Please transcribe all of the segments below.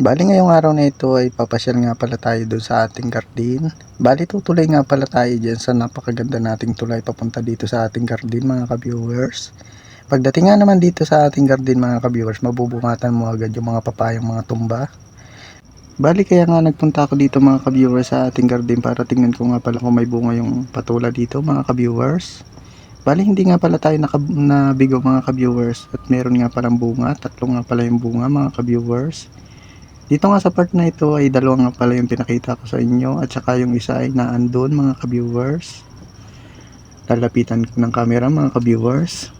Bali ngayong araw na ito ay papasyal nga pala tayo doon sa ating garden. Bali tutuloy nga pala tayo dyan sa napakaganda nating tulay papunta dito sa ating garden mga ka-viewers. Pagdating nga naman dito sa ating garden mga ka-viewers, mabubungatan mo agad yung mga papayang mga tumba. Bali kaya nga nagpunta ako dito mga ka-viewers sa ating garden para tingnan ko nga pala kung may bunga yung patula dito mga ka-viewers. Bali hindi nga pala tayo naka, nabigo mga ka-viewers at meron nga palang bunga, tatlo nga pala yung bunga mga ka-viewers. Dito nga sa part na ito ay dalawa nga pala yung pinakita ko sa inyo at saka yung isa ay naandun mga ka-viewers. Lalapitan ko ng camera mga ka-viewers.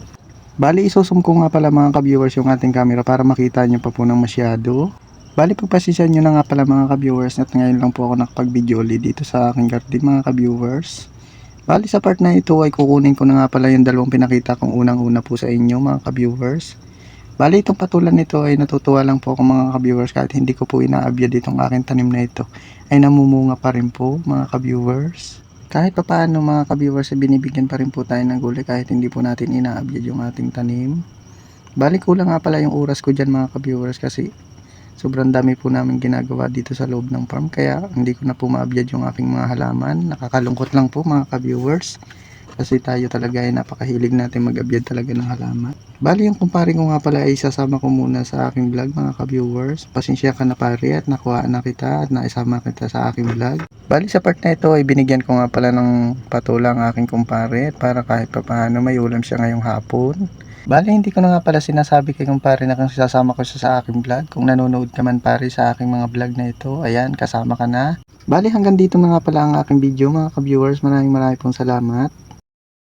Bali isusum ko nga pala mga ka-viewers yung ating camera para makita nyo pa po ng masyado. Bali pagpasisyan nyo na nga pala mga ka-viewers at ngayon lang po ako nakapag-video dito sa aking garden mga ka-viewers. Bali sa part na ito ay kukunin ko na nga pala yung dalawang pinakita kong unang-una po sa inyo mga ka-viewers. Bali itong patulan nito ay natutuwa lang po ako mga ka-viewers kahit hindi ko po inaabyad itong aking tanim na ito ay namumunga pa rin po mga ka-viewers. Kahit pa paano mga ka-viewers ay binibigyan pa rin po tayo ng gulay kahit hindi po natin inaabyad yung ating tanim. Bali kulang nga pala yung oras ko dyan mga ka-viewers kasi sobrang dami po namin ginagawa dito sa loob ng farm kaya hindi ko na po maabyad yung aking mga halaman. Nakakalungkot lang po mga ka-viewers kasi tayo talaga ay napakahilig natin mag-abyad talaga ng halaman. Bali yung kumpare ko nga pala ay sasama ko muna sa aking vlog mga ka-viewers. Pasensya ka na pare at nakuha na kita at naisama kita sa aking vlog. Bali sa part na ito ay binigyan ko nga pala ng patula ang aking kumpare para kahit pa paano may ulam siya ngayong hapon. Bali hindi ko na nga pala sinasabi kay kumpare na kung sasama ko siya sa aking vlog. Kung nanonood ka man pare sa aking mga vlog na ito, ayan kasama ka na. Bali hanggang dito na nga pala ang aking video mga ka-viewers. Maraming maraming pong salamat.